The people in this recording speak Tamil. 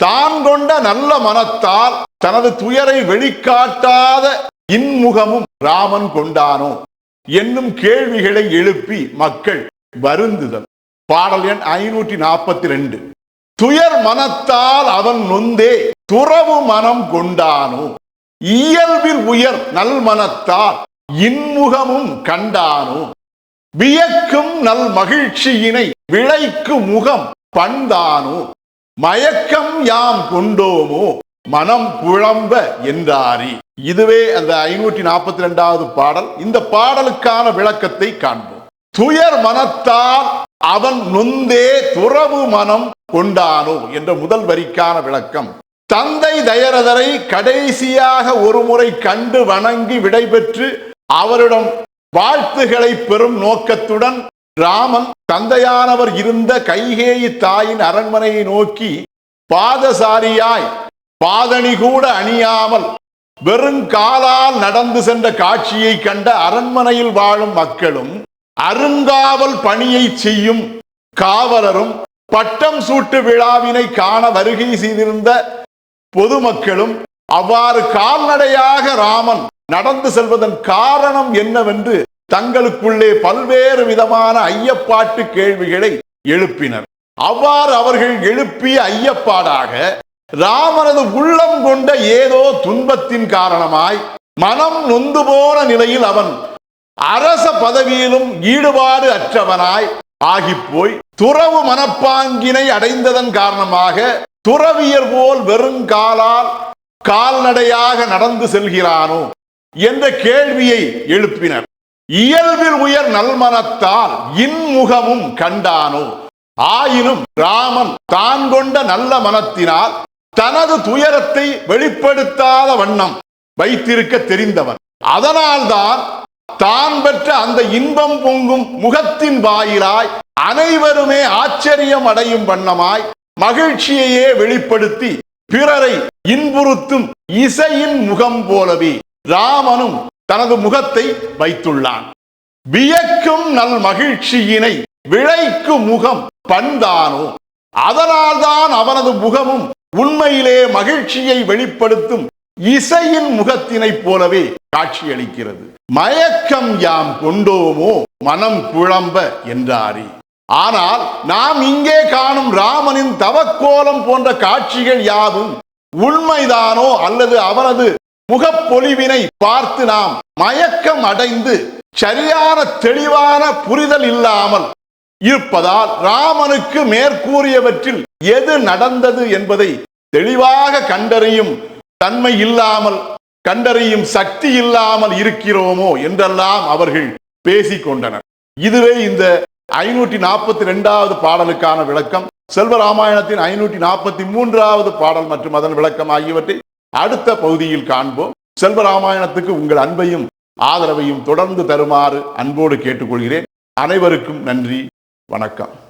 தான் கொண்ட நல்ல மனத்தால் தனது துயரை வெளிக்காட்டாத இன்முகமும் ராமன் கொண்டானோ? என்னும் கேள்விகளை எழுப்பி மக்கள் வருந்துதல். பாடல் எண் ஐநூற்றி நாற்பத்தி ரெண்டு துயர் மனத்தால் அவன் நொந்தே துறவு மனம் கொண்டானோ? இயல்பில் உயர் நல் மனத்தால் இன்முகமும் கண்டானோ? வியக்கும் நல் மகிழ்ச்சியினை விளைக்கு முகம் பண்தானோ? மயக்கம் யாம் கொண்டோமோ? மனம் புழம்ப என்றாரி. இதுவே அந்த ஐநூற்றி நாற்பத்தி ரெண்டாவது பாடல். இந்த பாடலுக்கான விளக்கத்தை காண்போம். துயர் மனத்தால் அவன் நொந்தே துறவு மனம் கொண்டானோ என்ற முதல் வரிக்கான விளக்கம். தந்தை தயரதரை கடைசியாக ஒருமுறை கண்டு வணங்கி விடைபெற்று அவரிடம் வாழ்த்துகளை பெறும் நோக்கத்துடன் ராமன் தந்தையானவர் இருந்த கைகேயி தாயின் அரண்மனையை நோக்கி பாதசாரியாய் பாதணி கூட அணியாமல் வெறுங்காலால் நடந்து சென்ற காட்சியை கண்ட அரண்மனையில் வாழும் மக்களும் அருங்காவல் பணியை செய்யும் காவலரும் பட்டம் சூட்டு விழாவினை காண வருகை செய்திருந்த பொதுமக்களும் அவ்வாறு கால்நடையாக ராமன் நடந்து செல்வதன் காரணம் என்னவென்று தங்களுக்குள்ளே பல்வேறு விதமான ஐயப்பாட்டு கேள்விகளை எழுப்பினர். அவ்வாறு அவர்கள் எழுப்பிய ஐயப்பாடாக ராமனது உள்ளம் கொண்ட ஏதோ துன்பத்தின் காரணமாய் மனம் நொந்து போன நிலையில் அவன் அரச பதவியிலும் ஈடுபாடு அற்றவனாய் ஆகிப்போய் துறவு மனப்பாங்கினை அடைந்ததன் காரணமாக துறவியர் போல் வெறுங்காலால் கால்நடையாக நடந்து செல்கிறானோ என்ற கேள்வியை எழுப்பினர். இயல்பில் உயர் நல்மனத்தால் இன்முகமும் கண்டானோ? ஆயினும் ராமன் தான் கொண்ட நல்ல மனத்தினால் தனது துயரத்தை வெளிப்படுத்தாத வண்ணம் வைத்திருக்க தெரிந்தவன். அதனால்தான் தான் பெற்ற அந்த இன்பம் பொங்கும் முகத்தின் வாயிலாய் அனைவருமே ஆச்சரியம் அடையும் வண்ணமாய் மகிழ்ச்சியையே வெளிப்படுத்தி பிறரை இன்புறுத்தும் இசையின் முகம் போலவே ராமனும் தனது முகத்தை வைத்துள்ளான். வியக்கும் நல் மகிழ்ச்சியினை விளைக்கும் முகம் பண்தானோ? அதனால்தான் அவனது முகமும் உண்மையிலே மகிழ்ச்சியை வெளிப்படுத்தும் இசையின் முகத்தினைப் போலவே காட்சியளிக்கிறது. மயக்கம் யாம் கொண்டோமோ? மனம் குழம்ப என்றாரே. ஆனால் நாம் இங்கே காணும் ராமனின் தவக்கோலம் போன்ற காட்சிகள் யாவும் உண்மைதானோ அல்லது அவனது முகப்பொலிவினை பார்த்து நாம் மயக்கம் அடைந்து சரியான தெளிவான புரிதல் இல்லாமல் இருப்பதால் ராமனுக்கு மேற்கூறியவற்றில் எது நடந்தது என்பதை தெளிவாக கண்டறியும் தன்மை இல்லாமல் கண்டறியும் சக்தி இல்லாமல் இருக்கிறோமோ என்றெல்லாம் அவர்கள் பேசிக் கொண்டனர் இதுவே இந்த ஐநூற்றி நாற்பத்தி ரெண்டாவது பாடலுக்கான விளக்கம். செல்வராமாயணத்தின் ஐநூற்றி நாற்பத்தி மூன்றாவது பாடல் மற்றும் அதன் விளக்கம் ஆகியவற்றை அடுத்த பகுதியில் காண்போம். செல்வராமாயணத்துக்கு உங்கள் அன்பையும் ஆதரவையும் தொடர்ந்து தருமாறு அன்போடு கேட்டுக்கொள்கிறேன். அனைவருக்கும் நன்றி. வணக்கம்.